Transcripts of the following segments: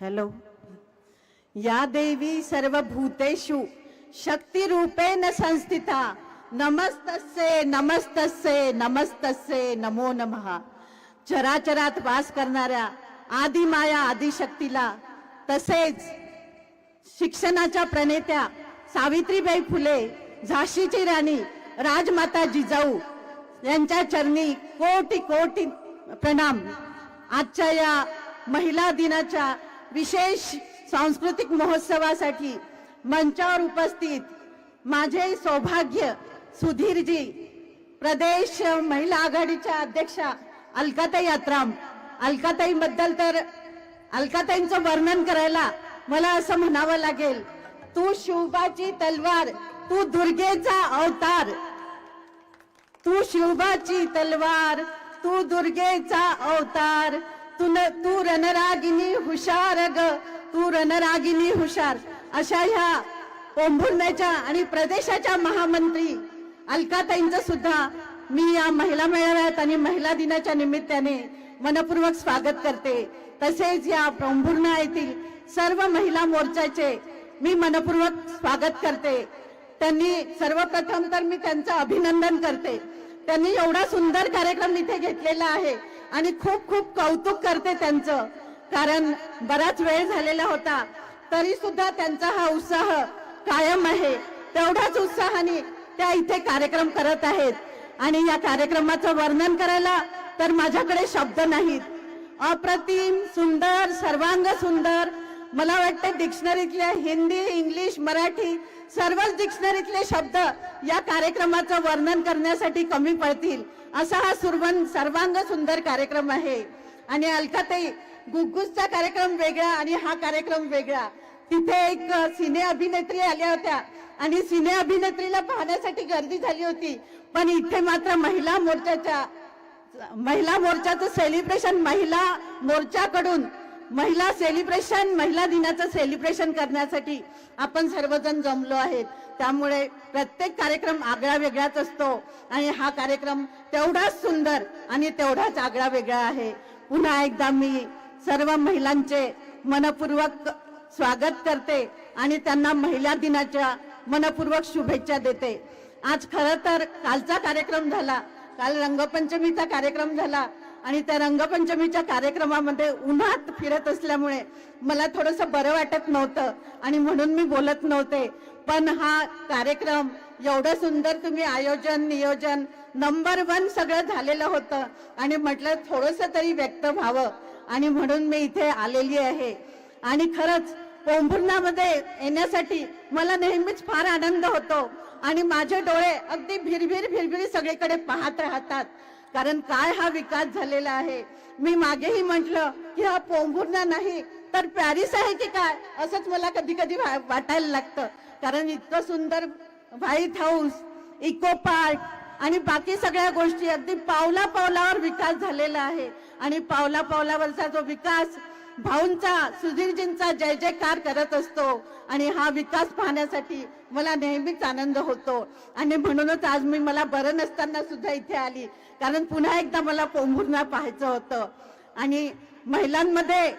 Hello या देवी सर्व सर्वभूतेषु शक्तिरूपेण संस्थिता नमस्तस्ये नमस्तस्ये नमस्तस्ये नमो नमः चराचरात वास करणाऱ्या आदिमाया आदिशक्तीला तसेच शिक्षणाच्या प्रणेत्या सावित्रीबाई फुले झाशीची राणी राजमाता जिजाऊ यांच्या चरणी कोटी कोटी प्रणाम. आजच्या या महिला दिनाच्या विशेष सांस्कृतिक महोत्सवासाठी मंचावर उपस्थित माझे सौभाग्य सुधीरजी प्रदेश महिला आघाडीच्या अध्यक्षा अलकाताई यात्राम अलकाताईबद्दल तर अलकाताईंचं वर्णन करायला मला असं म्हणावं लागेल तू शिवबाची तलवार तू दुर्गेचा अवतार. तू शिवबाची तलवार तू दुर्गेचा अवतार. तू न तू रणरागिनी हुशार ग. तू रणरागिनी हुशार. अशा ह्या कोंभुर्ण्याच्या आणि प्रदेशाच्या महामंत्री अलकाताईंचं सुद्धा मी या महिला मेळाव्यात आणि महिला दिनाच्या निमित्ताने मनपूर्वक स्वागत करते. तसेच या पोंभुर्णा येथील सर्व महिला मोर्चाचे मी मनपूर्वक स्वागत करते. त्यांनी सर्वप्रथम तर मी त्यांचं अभिनंदन करते. त्यांनी एवढा सुंदर कार्यक्रम इथे घेतलेला आहे. आणि खूप खूप कौतुक करते त्यांचं. कारण बराच वेळ झालेला होता. तरी सुद्धा त्यांचा हा उत्साह कायम आहे. तेवढ्याच उत्साहाने त्या इथे कार्यक्रम करत आहेत. आणि या कार्यक्रमाचं वर्णन करायला तर माझ्याकडे शब्द नाहीत. अप्रतिम सुंदर सर्वांग सुंदर मला वाटतं डिक्शनरीतल्या हिंदी इंग्लिश मराठी सर्वच डिक्शनरीतले शब्द या कार्यक्रमाचं वर्णन करण्यासाठी कमी पडतील. असा हा सुरवन सर्वांग सुंदर कार्यक्रम आहे. आणि अलकाताई गुग्गुसचा कार्यक्रम वेगळा आणि हा कार्यक्रम वेगळा. तिथे एक सिने अभिनेत्री आल्या होत्या. आणि सिने अभिनेत्रीला पाहण्यासाठी गर्दी झाली होती. पण इथे मात्र महिला मोर्चाच्या महिला मोर्चाचं सेलिब्रेशन महिला मोर्चाकडून महिला सेलिब्रेशन महिला दिनाचं सेलिब्रेशन करण्यासाठी आपण सर्वजण जमलो आहेत. त्यामुळे प्रत्येक कार्यक्रम आगळा वेगळाच असतो आणि हा कार्यक्रम तेवढाच सुंदर आणि तेवढाच आगळा वेगळा आहे. पुन्हा एकदा मी सर्व महिलांचे मनपूर्वक स्वागत करते आणि त्यांना महिला दिनाच्या मनपूर्वक शुभेच्छा देते. आज खरं तर कालचा कार्यक्रम झाला. काल रंगपंचमीचा कार्यक्रम झाला. आणि त्या रंगपंचमीच्या कार्यक्रमामध्ये उन्हात फिरत असल्यामुळे मला थोडस बरं वाटत नव्हतं आणि म्हणून मी बोलत नव्हते. पण हा कार्यक्रम एवढं सुंदर तुम्ही आयोजन नियोजन नंबर वन सगळं झालेलं होतं आणि म्हटलं थोडस तरी व्यक्त व्हावं आणि म्हणून मी इथे आलेली आहे. आणि खरंच पोंभुर्णामध्ये येण्यासाठी मला नेहमीच फार आनंद होतो आणि माझे डोळे अगदी भिरभिर भिरभिरी सगळीकडे पाहत राहतात. कारण काय हा विकास झालेला आहे? मी मागेही म्हंटल की हा पोंभुर्णा नाही तर पॅरिस आहे की काय? असंच मला कधी कधी वाटायला लागतं. कारण इतकं सुंदर व्हाईट हाऊस इको पार्क आणि बाकी सगळ्या गोष्टी अगदी पावला पावलावर विकास झालेला आहे. आणि पावला पावलावरचा जो विकास भाऊंचा सुधीरजींचा जय जयकार करत असतो. आणि हा विकास पाहण्यासाठी मला नेहमीच आनंद होतो. आणि म्हणूनच आज मी मला बरं नसताना सुद्धा इथे आली. कारण पुन्हा एकदा मला पोंभुर्णा पाहायचं होतं. आणि महिलांमध्ये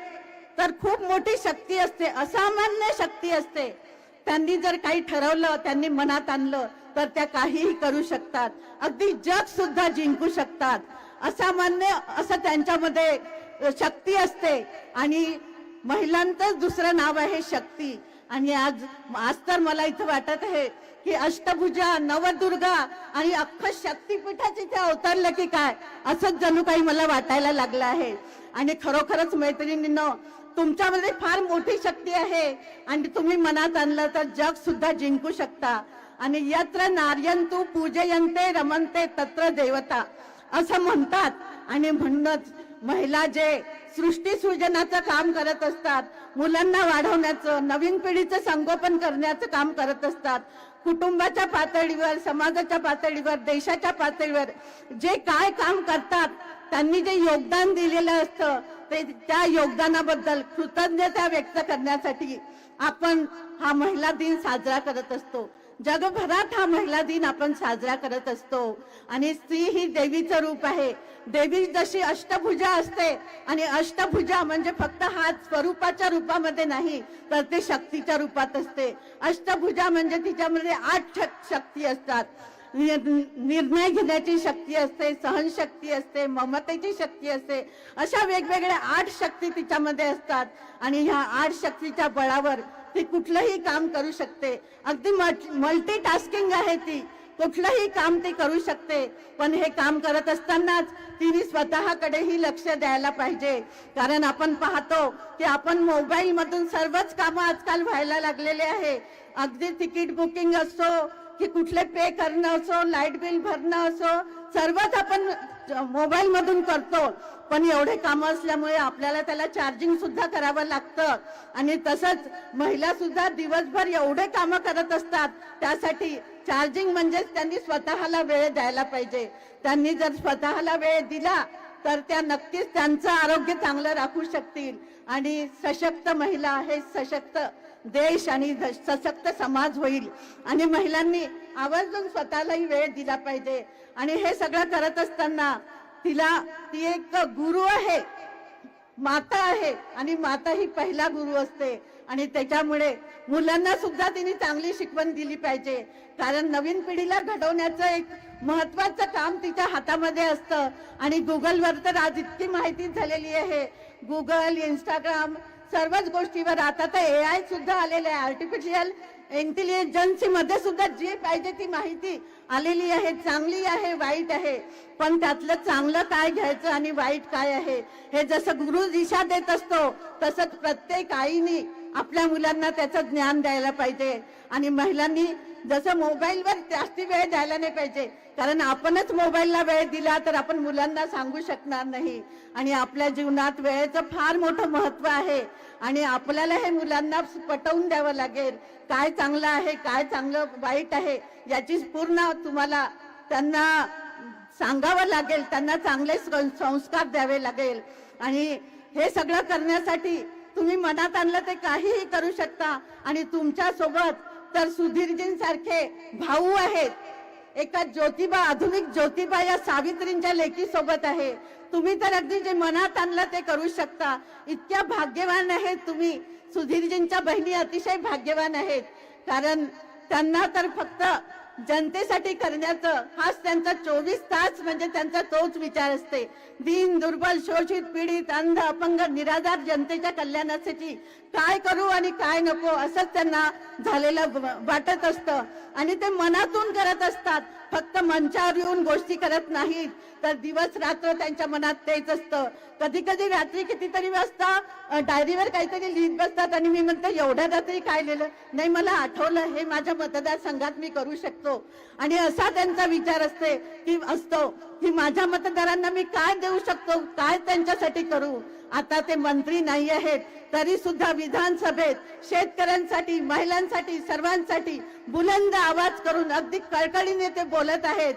तर खूप मोठी शक्ती असते असामान्य शक्ती असते. त्यांनी जर काही ठरवलं त्यांनी मनात आणलं तर त्या काहीही करू शकतात. अगदी जग सुद्धा जिंकू शकतात. असामान्य असं त्यांच्यामध्ये शक्ती असते. आणि महिलांचंच दुसरं नाव आहे शक्ती. आणि आज आज तर मला इथं वाटत आहे की अष्टभुजा नवदुर्गा आणि अख्खं शक्तीपीठाच इथे अवतरलं की काय? असंच जणू काही मला वाटायला लागलं आहे. आणि खरोखरच मैत्रिणींनो तुमच्यामध्ये फार मोठी शक्ती आहे. आणि तुम्ही मनात आणलं तर जग सुद्धा जिंकू शकता. आणि यत्र नार्यंतू पूजयंते रमंते तत्र देवता. असं म्हणतात. आणि म्हणूनच महिला जे सृष्टी सृजनाचं काम करत असतात मुलांना वाढवण्याचं नवीन पिढीचं संगोपन करण्याचं काम करत असतात कुटुंबाच्या पातळीवर समाजाच्या पातळीवर देशाच्या पातळीवर जे काय काम करतात त्यांनी जे योगदान दिलेलं असतं ते त्या योगदानाबद्दल कृतज्ञता व्यक्त करण्यासाठी आपण हा महिला दिन साजरा करत असतो. जगभरात हा महिला दिन आपण साजरा करत असतो. आणि स्त्री ही देवीचं रूप आहे. देवी जशी अष्टभुजा असते आणि अष्टभुजा म्हणजे फक्त हात स्वरूपाच्या रूपामध्ये नाही तर ते शक्तीच्या रूपात असते. अष्टभुजा म्हणजे तिच्यामध्ये आठ शक्ती असतात. निर्णय घेण्याची शक्ती असते सहनशक्ती असते ममतेची शक्ती असते. अशा वेगवेगळ्या आठ शक्ती तिच्यामध्ये असतात. आणि ह्या आठ शक्तीच्या बळावर ती कुठलंही काम करू शकते. अगदी मल्टी टास्किंग आहे ती. कुठलंही काम ती करू शकते. पण हे काम करत असतानाच तिने स्वतःकडेही लक्ष द्यायला पाहिजे. कारण आपण पाहतो की आपण मोबाईल मधून सर्वच कामं आजकाल व्हायला लागलेले आहे. अगदी तिकीट बुकिंग असो की कुठले पे करणं असो लाइट बिल भरणं असो सर्वच आपण मोबाईल मधून करतो. पण एवढे काम असल्यामुळे आपल्याला त्याला चार्जिंग सुद्धा करावं लागतं. आणि तसंच महिला सुद्धा दिवसभर एवढे कामं करत असतात. त्यासाठी चार्जिंग म्हणजेच त्यांनी स्वतःला वेळ द्यायला पाहिजे. त्यांनी जर स्वतःला वेळ दिला तर त्या नक्कीच त्यांचं आरोग्य चांगलं राखू शकतील. आणि सशक्त महिला हे सशक्त देश आणि सशक्त समाज होईल. आणि महिलांनी आवर्जून स्वतःलाही वेळ दिला पाहिजे. आणि हे सगळं करत असताना तिला ती एक गुरु आहे. माता आहे. आणि माता ही पहिला गुरु असते. आणि त्याच्यामुळे मुलांना सुद्धा तिने चांगली शिकवण दिली पाहिजे. कारण नवीन पिढीला घडवण्याचं एक महत्वाचं काम तिच्या हातामध्ये असतं. आणि गुगलवर तर आज इतकी माहिती झालेली आहे. गुगल इंस्टाग्राम सर्वच गोष्टीवर आता तर ए आय सुद्धा आलेले आहे. आर्टिफिशियल इंटेलिजन्सी मध्ये सुद्धा जी पाहिजे ती माहिती आलेली आहे चांगली आहे वाईट आहे. पण त्यातलं चांगलं काय घ्यायचं आणि वाईट काय आहे? हे जसं गुरु दिशा देत असतो तसंच प्रत्येक आईनी आपल्या मुलांना त्याचं ज्ञान द्यायला पाहिजे. आणि महिलांनी जसं मोबाईलवर जास्ती वेळ द्यायला नाही पाहिजे कारण आपणच मोबाईलला वेळ दिला तर आपण मुलांना सांगू शकणार नाही. आणि आपल्या जीवनात वेळेचं फार मोठं महत्त्व आहे. आणि आपल्याला हे मुलांना पटवून द्यावं लागेल. काय चांगलं आहे काय चांगलं वाईट आहे याची पूर्ण तुम्हाला त्यांना सांगावं लागेल त्यांना चांगले सं- संस्कार द्यावे लागेल. आणि हे सगळं करण्यासाठी तुम्ही मनात आणलं ते काहीही करू शकता. आणि तुमच्यासोबत तर सुधीरजींसारखे भाऊ आहेत. एका ज्योतिबा आधुनिक ज्योतिबा या सावित्रींच्या लेखी सोबत आहे. तुम्ही तर अगदी जे मनात आणलं ते करू शकता. इतक्या भाग्यवान आहेत तुम्ही. सुधीरजींच्या बहिणी अतिशय भाग्यवान आहेत. कारण त्यांना तर फक्त जनतेसाठी करण्याचं हाच त्यांचा चोवीस तास म्हणजे त्यांचा तोच विचार असते. दीन दुर्बल शोषित पीडित अंध अपंग निराधार जनतेच्या कल्याणासाठी काय करू आणि काय नको असंच त्यांना झालेलं वाटत असतं. आणि ते मनातून करत असतात. फक्त मंचावर येऊन गोष्टी करत नाहीत. तर दिवस रात्र त्यांच्या मनात तेच असतं. कधी कधी रात्री कितीतरी वाजता डायरीवर काहीतरी लिहित बसतात आणि मी म्हणते एवढ्या रात्री काय लिहिलं? नाही मला आठवलं हे माझ्या मतदारसंघात मी करू शकतो. आणि असा त्यांचा विचार असते की असतो की माझ्या मतदारांना मी काय देऊ शकतो काय त्यांच्यासाठी करू? आता ते मंत्री नाही आहेत तरी सुद्धा विधानसभेत शेतकऱ्यांसाठी महिलांसाठी सर्वांसाठी बुलंद आवाज करून अगदी कळकळीने ते बोलत आहेत.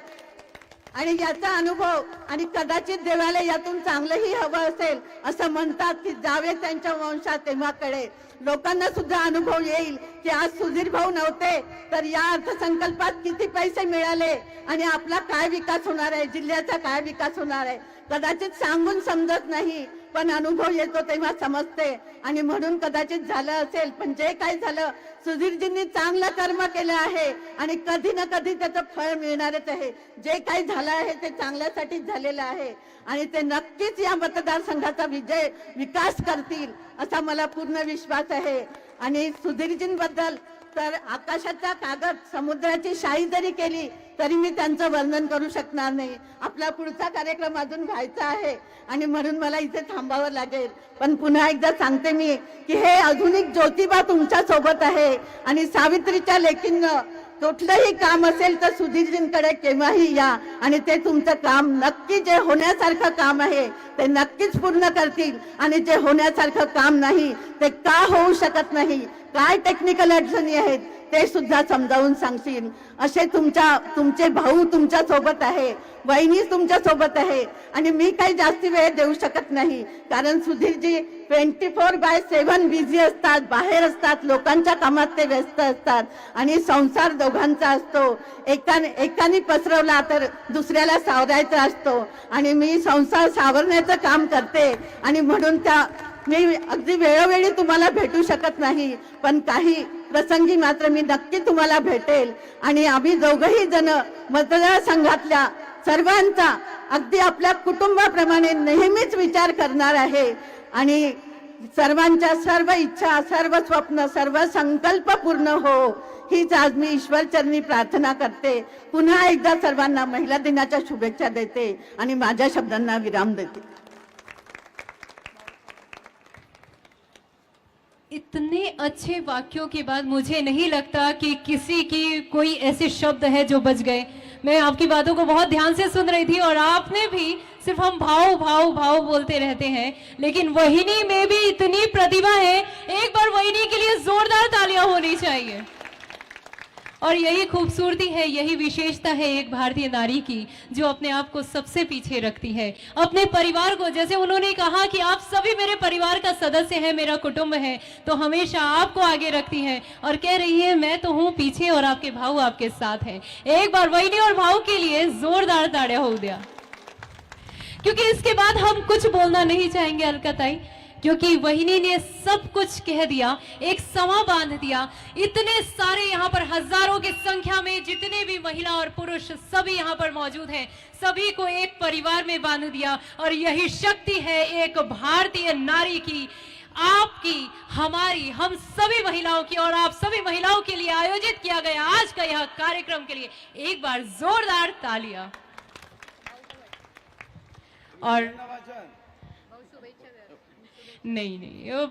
आणि याचा अनुभव आणि कदाचित देवाला यातून चांगलंही हवं असेल असं म्हणतात की जावे त्यांच्या वंशात तेव्हा कळे लोकांना सुद्धा अनुभव येईल की आज सुधीर भाऊ नव्हते तर या अर्थसंकल्पात किती पैसे मिळाले आणि आपला काय विकास होणार आहे जिल्ह्याचा काय विकास होणार आहे? कदाचित सांगून समजत नाही पण अनुभव येतो तेव्हा समजते. आणि म्हणून कदाचित झालं असेल पण जे काय झालं सुधीरजींनी चांगलं कर्म केलं आहे. आणि कधी ना कधी त्याचं फळ मिळणारच आहे. जे काही झालं आहे ते चांगल्यासाठीच झालेलं आहे. आणि ते नक्कीच या मतदारसंघाचा विजय विकास करतील असा मला पूर्ण विश्वास आहे. आणि सुधीरजींबद्दल तर आकाशाचा कागद समुद्राची शाही जरी केली तरी मी त्यांचं वर्णन करू शकणार नाही. आपला पुढचा कार्यक्रम अजून व्हायचा आहे आणि म्हणून मला इथे थांबावं लागेल. पण पुन्हा एकदा सांगते मी की हे आधुनिक ज्योतिबा तुमच्यासोबत आहे आणि सावित्रीच्या लेखींनं कुठलंही काम असेल तर सुधीरजींकडे केव्हाही या. आणि ते तुमचं काम नक्की जे होण्यासारखं काम आहे ते नक्कीच पूर्ण करतील. आणि जे होण्यासारखं काम नाही ते का होऊ शकत नाही? काय टेक्निकल अडचणी आहेत? ते सुद्धा समजावून सांगशील. असे तुमच्या तुमचे भाऊ तुमच्यासोबत आहे वहिनी तुमच्यासोबत आहे. आणि मी काही जास्ती वेळ देऊ शकत नाही. कारण Sudhirji twenty four by seven busy असतात बाहेर असतात लोकांच्या कामात ते व्यस्त असतात आणि संसार दोघांचा असतो. एकाने एकाने पसरवला तर दुसऱ्याला सावरायचा असतो. आणि मी संसार सावरण्याचं काम करते आणि म्हणून त्या मी अगदी वेळोवेळी तुम्हाला भेटू शकत नाही पण काही प्रसंगी मात्र मी नक्की तुम्हाला भेटेल. आणि आम्ही दोघही जण मतदारसंघातल्या सर्वांचा अगदी आपल्या कुटुंबाप्रमाणे नेहमीच विचार करणार आहे. आणि सर्वांच्या सर्व इच्छा सर्व स्वप्न सर्व संकल्प पूर्ण हो हीच आज मी ईश्वरचरणी प्रार्थना करते. पुन्हा एकदा सर्वांना महिला दिनाच्या शुभेच्छा देते आणि माझ्या शब्दांना विराम देते. इतने अच्छे वाक्यों के बाद मुझे नहीं लगता कि किसी की कोई ऐसे शब्द है जो बच गए। मैं आपकी बातों को बहुत ध्यान से सुन रही थी और आपने भी सिर्फ़ हम भाव भाव भाव बोलते रहते हैं, लेकिन वहिनी में भी इतनी प्रतिभा है, एक बार वहिनी के लिए जोरदार तालियाँ होनी चाहिए। और यही खूबसूरती है, यही विशेषता है एक भारतीय नारी की, जो अपने आप को सबसे पीछे रखती है। अपने परिवार को, जैसे उन्होंने कहा कि आप सभी मेरे परिवार का सदस्य है, मेरा कुटुंब है तो हमेशा आपको आगे रखती है। और कह रही है, मैं तो हूँ पीछे और आपके भाऊ आपके साथ हैं। एक बार वहीनी और भाऊ के लिए जोरदार ताड़िया हो दिया क्योंकि इसके बाद हम कुछ बोलना नहीं चाहेंगे अलकाताई क्योंकि वहिनी ने सब कुछ कह दिया, एक समा बाँध दिया। इतने सारे यहाँ पर हज़ारों की संख्या में जितने भी महिला और पुरुष, सभी यहाँ पर मौजूद हैं। सभी को एक परिवार में बाँध दिया और यही शक्ति है एक भारतीय नारी की, आपकी, हमारी, हम सभी महिलाओं की और आप सभी महिलाओं के लिए आयोजित किया गया आज का यह कार्यक्रम के लिए एक बार जोरदार तालियाँ। और नहीं नहीं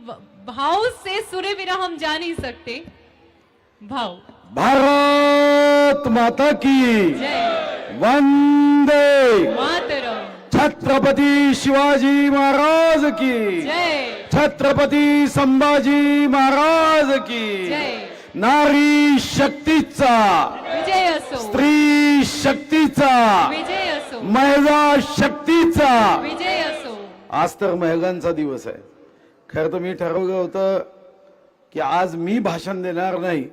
भाव से सुने बिना हम जा नहीं सकते। भाव। भारत माता की। वंदे। मातरम। छत्रपती शिवाजी महाराज की। छत्रपती संभाजी महाराज की। नारी शक्तीचा। स्त्री शक्तीचा। विजय असो। शक्तीचा विजय असो. आज तर महिलांचा दिवस आहे. खरं तर मी ठरवलं होतं की आज मी भाषण देणार नाही.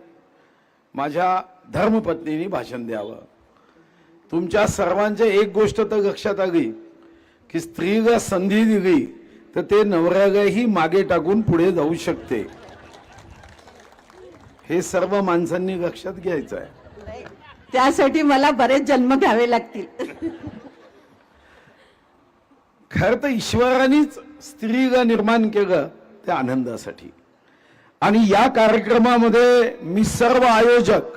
माझ्या धर्मपत्नीनी भाषण द्यावं. तुमच्या सर्वांच्या एक गोष्ट तर लक्षात आली की स्त्रीला संधी दिली तर ते नवऱ्यालाही मागे टाकून पुढे जाऊ शकते. हे सर्व माणसांनी लक्षात घ्यायचं आहे. त्यासाठी मला बरेच जन्म घ्यावे लागतील. खरं तर ईश्वरानेच स्त्रीला निर्माण केलं त्या आनंदासाठी. आणि या कार्यक्रमामध्ये मी सर्व आयोजक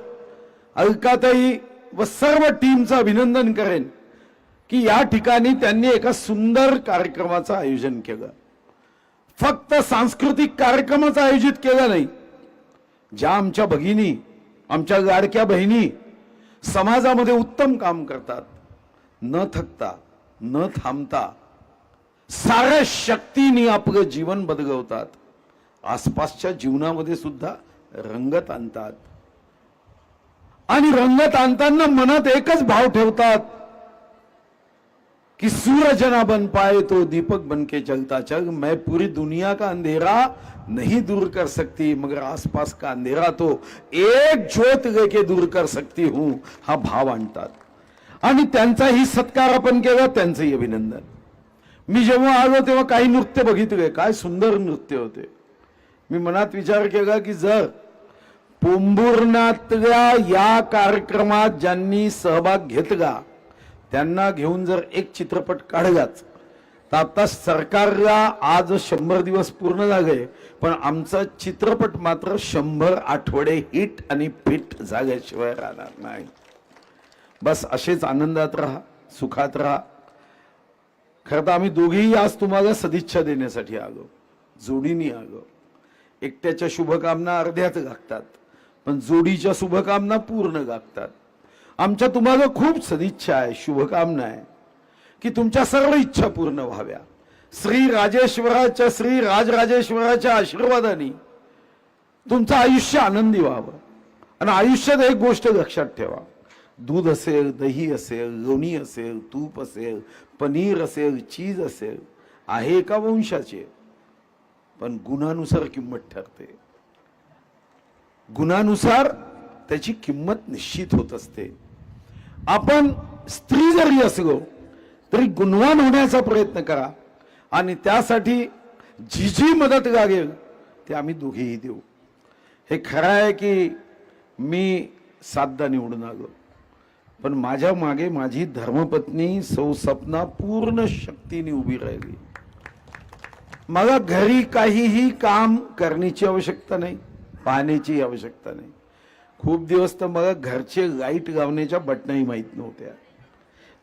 अलकाताई व सर्व टीमचं अभिनंदन करेन की या ठिकाणी त्यांनी एका सुंदर कार्यक्रमाचं आयोजन केलं. फक्त सांस्कृतिक कार्यक्रमाचं आयोजित केलं नाही. ज्या आमच्या भगिनी आमच्या लाडक्या बहिणी समाजामध्ये उत्तम काम करतात. न थकता न थांबता साऱ्या शक्तीने आपलं जीवन बदलवतात आसपासच्या जीवनामध्ये सुद्धा रंगत आणतात. आणि रंगत आणताना मनात एकच भाव ठेवतात कि सूरज ना बन पाए तो दीपक बन के चलता चल. मैं पूरी दुनिया का अंधेरा नहीं दूर कर सकती मगर आसपास का अंधेरा तो एक ज्योत लेके दूर कर सकती हूं हा भाव आणतात. आणि त्यांचाही सत्कार आपण केला त्यांचंही अभिनंदन. मी जेव्हा आलो तेव्हा काही नृत्य बघितले काय सुंदर नृत्य होते. मी मनात विचार केला की जर पोंभुर्णातल्या या कार्यक्रमात ज्यांनी सहभाग घेतला त्यांना घेऊन जर एक चित्रपट काढलाच तर आता सरकारला आज शंभर दिवस पूर्ण झाले पण आमचा चित्रपट मात्र शंभर आठवडे हिट आणि फिट झाल्याशिवाय राहणार नाही. बस असेच आनंदात राहा सुखात राहा. खरं तर आम्ही दोघेही आज तुम्हाला सदिच्छा देण्यासाठी आलो. जोडीने आलो. एकट्याच्या शुभकामना अर्ध्याच गागतात पण जोडीच्या शुभकामना पूर्ण गागतात. आमच्या तुम्हाला खूप सदिच्छा आहे शुभकामना आहे की तुमच्या सर्व इच्छा पूर्ण व्हाव्या. श्री राजेश्वराच्या श्री राजराजेश्वराच्या आशीर्वादाने तुमचं आयुष्य आनंदी व्हावं. आणि आयुष्यात एक गोष्ट लक्षात ठेवा. दूध असेल दही असेल लोणी असेल तूप असेल पनीर असेल चीज असेल आहे एका वंशाचे पण गुणानुसार किंमत ठरते. गुणानुसार त्याची किंमत निश्चित होत असते. आपण स्त्री जरी असलो तरी गुणवान होण्याचा प्रयत्न करा. आणि त्यासाठी जी जी मदत लागेल ते आम्ही दोघेही देऊ. हे खरं आहे की मी सातदा निवडून आलो. पण माझ्या मागे माझी धर्मपत्नी सौ सपना पूर्ण शक्तीने उभी राहिली. मला घरी काहीही काम करण्याची आवश्यकता नाही पाहण्याची आवश्यकता नाही. खूप दिवस तर मला घरचे लाइट लावण्याच्या बटनही माहीत नव्हत्या.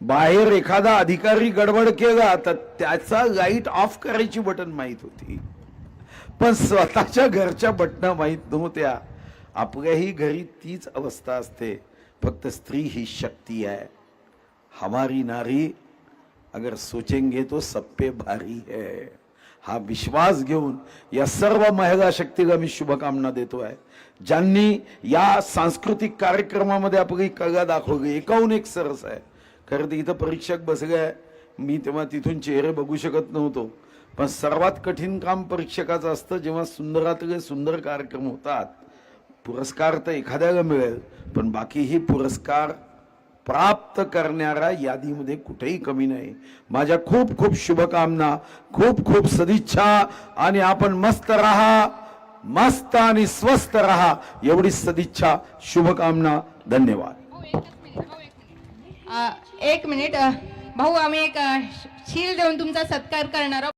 बाहेर एखादा अधिकारी गडबड केला तर त्याचा लाइट ऑफ करायची बटन माहीत होती. पण स्वतःच्या घरच्या बटना माहीत नव्हत्या. आपल्याही घरी तीच अवस्था असते. फक्त स्त्री ही शक्ती आहे हमारी नारी अगर सोचेंगे तो सब पे भारी है। हा विश्वास घेऊन या सर्व महिला शक्तीला मी शुभकामना देतो आहे। ज्यांनी या सांस्कृतिक कार्यक्रमामध्ये आपली कला दाखवली एकाहून एक सरस आहे। खरं तर इथं परीक्षक बसले आहे। मी तेव्हा तिथून चेहरे बघू शकत नव्हतो। पण सर्वात कठीण काम परीक्षकाचं असतं जेव्हा सुंदरातले सुंदर कार्यक्रम होतात पुरस्कार तर एखाद्याला मिळेल पण बाकीही पुरस्कार प्राप्त करणाऱ्या यादीमध्ये कुठेही कमी नाही. माझ्या खूप खूप शुभकामना खूप खूप सदिच्छा आणि आपण मस्त राहा मस्त आणि स्वस्त राहा. एवढी सदिच्छा शुभकामना धन्यवाद. एक मिनिट भाऊ आम्ही एक शील देऊन तुमचा सत्कार करणार आहोत.